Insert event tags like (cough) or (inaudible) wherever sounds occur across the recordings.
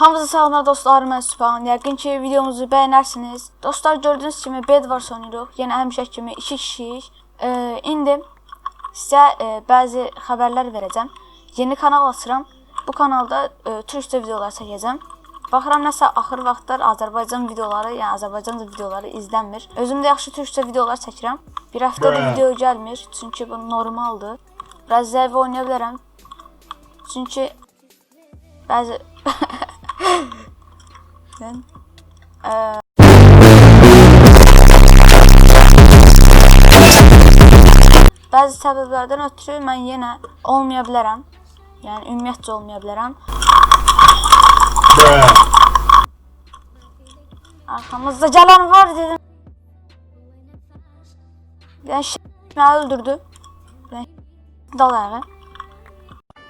Hamınıza salamlar dostlar, mən Sübhan. Ki, videomuzu bəyənərsiniz. Dostlar, gördüyünüz kimi bed var oynayırıq. Yenə həmişə kimi 2 kişiyik. Ee, indi sizə e, bəzi xəbərlər verəcəm. Yeni kanal açıram. Bu kanalda e, türkçə videolar çəkəcəm. Baxıram nəsə axır vaxtlar Azərbaycan videoları, yəni Azərbaycanca videoları izlənmir. Özüm də yaxşı türkçə videolar çəkirəm. Bir həftədir video gəlmir, çünki bu normaldır. Biraz zəif oynaya bilərəm. Çünki bəzi (laughs) Ben eee Bəzi səbəblərdən ötürü mən yenə olmaya bilərəm. Yəni ümumiyyətcə olmaya bilərəm. Arxamızda gələn var dedim. Ş- məni öldürdü. Ben.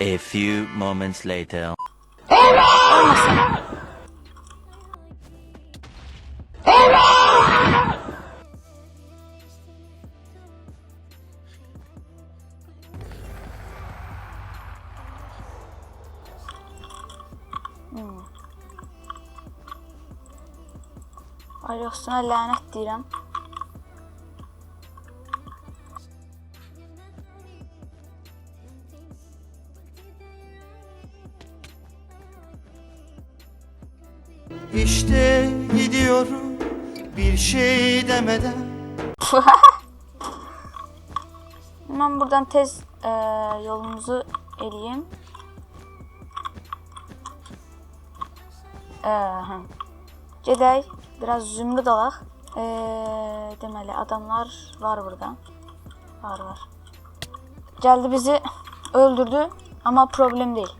A few moments later. Ölməsin. Hmm. Ay yoxsuna lənət deyirəm. İşte gidiyorum bir şey demeden (laughs) Mən buradan tez e, yolumuzu eləyim. E. Gedək, biraz zümrüd alaq. E, deməli adamlar var burada. Var var. Gəldi bizi öldürdü, amma problem deyil.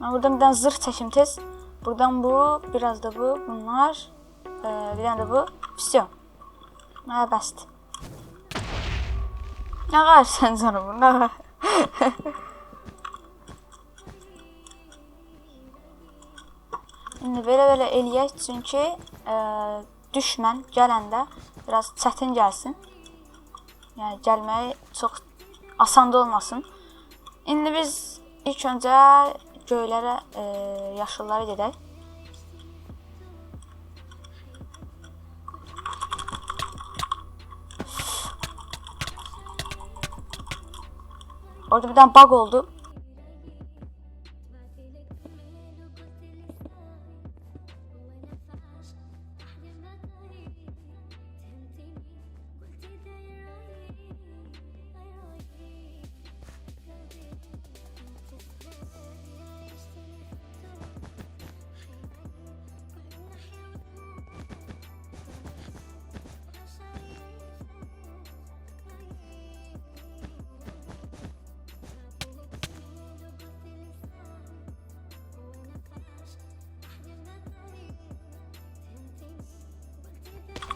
Mən buradan bir dənə zırh çəkim tez. Buradan bu, biraz da bu, bunlar, e, bir dənə də bu. Всё. Mənə bəsdir. Nə qarsan canım, nə qar- (laughs) İndi belə-belə eləyək, çünki ə, düşmən gələndə biraz çətin gəlsin. Yəni gəlməyi çox asan da olmasın. İndi biz ilk öncə göylərə, ə, yaşıllara gedək. Orada bir tane bug oldu.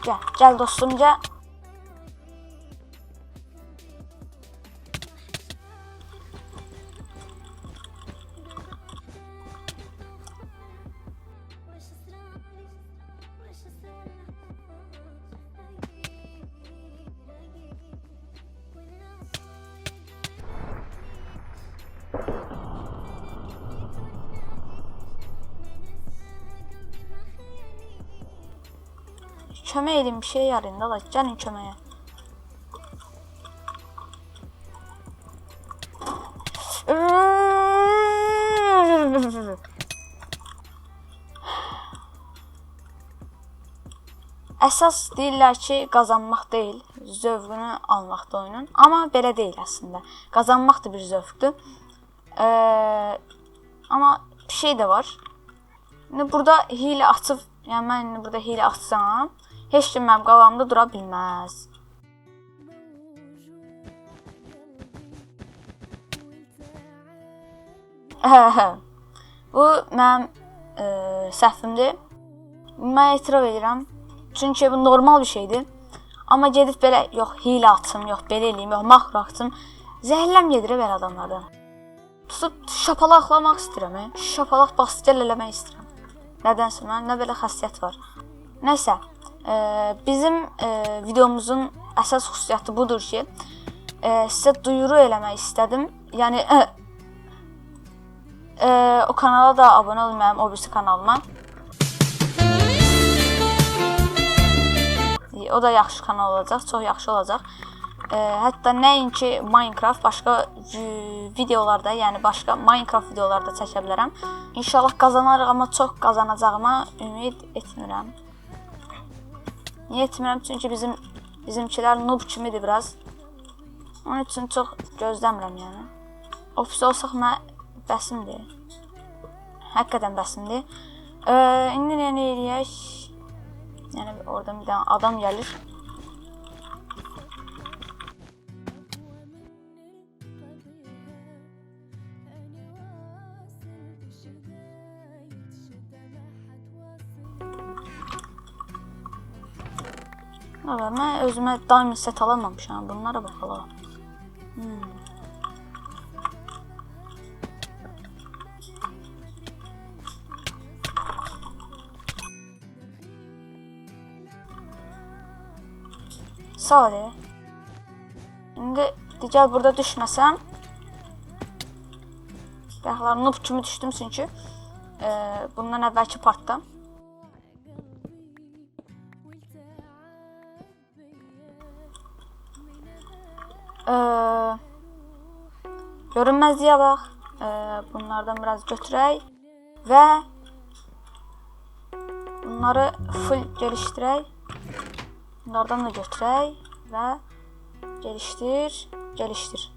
Gel, gel dostum Kömək edin bir şey yarayın da, gəlin köməyə. Əsas deyirlər ki, qazanmaq deyil, zövqünü almaqda oyunun. Amma belə deyil əslində. Qazanmaq da bir zövqdür. Eee amma bir şey də var. İndi burada hiylə açıb, yəni mən indi burada hiylə açsam, heç kim mənim qabağımda dura bilməz. Bu mənim e, səhvimdir. Mən etiraf edirəm. Çünki bu normal bir şeydir. Amma gedib belə yox hiylə açım, yox belə eləyim, yox makro açım. Zəhərləm gedir belə adamlardan. Tutub şapalaqlamaq istəyirəm. e. Şapalaq basqel eləmək istəyirəm. Nədənsə mən nə belə xəssiyyət var. Nəsə, e, bizim e, videomuzun əsas xüsusiyyəti budur ki, e, sizə duyuru eləmək istədim. Yəni e, Ee, o kanala da abunə olun mənim o birisi kanalıma. Ee, O da yaxşı kanal olacaq, çox yaxşı olacaq. Ee, hətta nəinki Minecraft, başqa vi- videolarda, yəni başqa Minecraft videolarda çəkə bilərəm. İnşallah qazanarıq, amma çox qazanacağıma ümid etmirəm. Niyə etmirəm? Çünki bizim bizimkilər noob kimidir biraz. Onun üçün çox gözləmirəm yəni. Ofisdə olsaq mən bəsimdir. Həqiqətən bəsimdir. Ee, indi nə eləyək? Yəni oradan bir dənə adam gəlir. Özümə diamond set alamamışam. Bunlara bakalım. Hmm. Ya. İndi digər burada düşməsəm Yaxlar noob kimi düşdüm çünki e, bundan əvvəlki partda. Ee, görünmezliğe bak. Bunlardan biraz götürək. Və bunları full geliştirək. Bunlardan da götürək və geliştir, geliştir.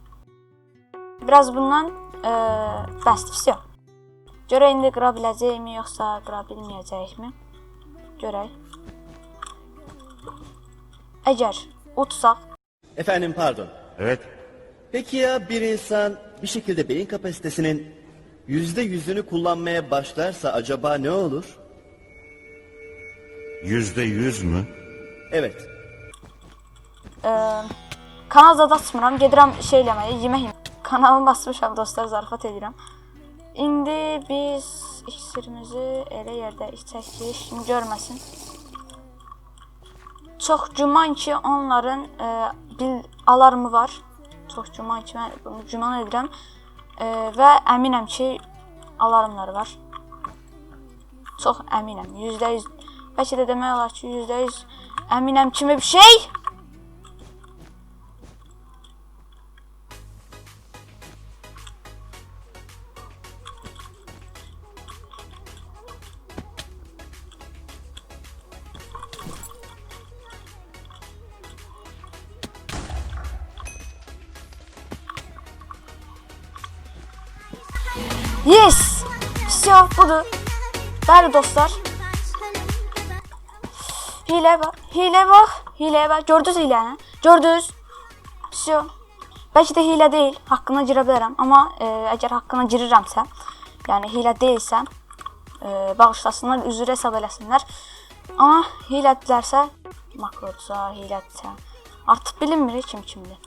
Biraz bundan e, bəsdir, vəsiyo. Görək indi qıra biləcəyimi yoxsa qıra bilməyəcəyimi. Görək. Əgər utsaq. Efendim pardon. Evet. Peki ya bir insan bir şekilde beyin kapasitesinin yüzde yüzünü kullanmaya başlarsa acaba ne olur? Yüzde yüz mü? Evet. e, kanal zad açmıram, gedirəm şey eləməyə, yemək yeməyə. Kanalımı basmışam dostlar, zarafat edirəm. İndi biz iksirimizi elə yerdə içək ki, şimdi görməsin. Çox güman ki, onların e, bil alarmı var. Çox güman ki, mən güman edirəm. E, və əminəm ki, alarmları var. Çox əminəm. %100 bəlkə də demək olar ki, %100 əminəm kimi bir şey. Yes! Все, budur. Bəli dostlar. Hile bak, hile bak, hileye bak. Gördünüz hiləni? Gördünüz? Все. Bəlkə də hilə deyil, haqqına girə bilərəm. Amma e, əgər haqqına girirəmsə, yəni hilə deyilsə, e, bağışlasınlar, üzr hesab eləsinlər. Amma hilədirlərsə, makrodsa, hilədirsə, artıq bilinmir kim kimdir.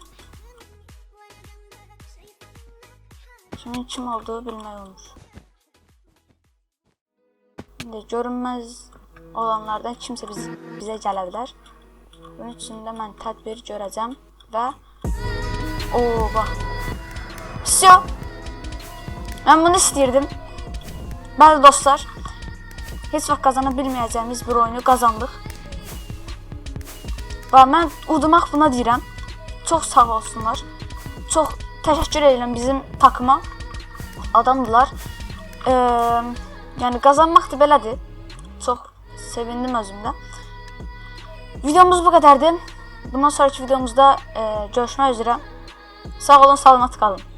Kimin kim olduğu bilmək olmur. İndi görünməz olanlardan kimsə biz, bizə gələ bilər. Bunun üçün də mən tədbir görəcəm və o bax. Всё. Mən bunu istəyirdim. Bəli dostlar, heç vaxt qazana bilməyəcəyimiz bir oyunu qazandıq. Və mən udumaq buna deyirəm. Çox sağ olsunlar. Çox təşəkkür edirəm bizim takıma. Adamdılar. Eee, yəni qazanmaq da belədir. Çox sevindim özümdə. Videomuz bu qədərdir. Bundan sonraki videomuzda eee görüşmək üzrə. Sağ olun, salamat qalın.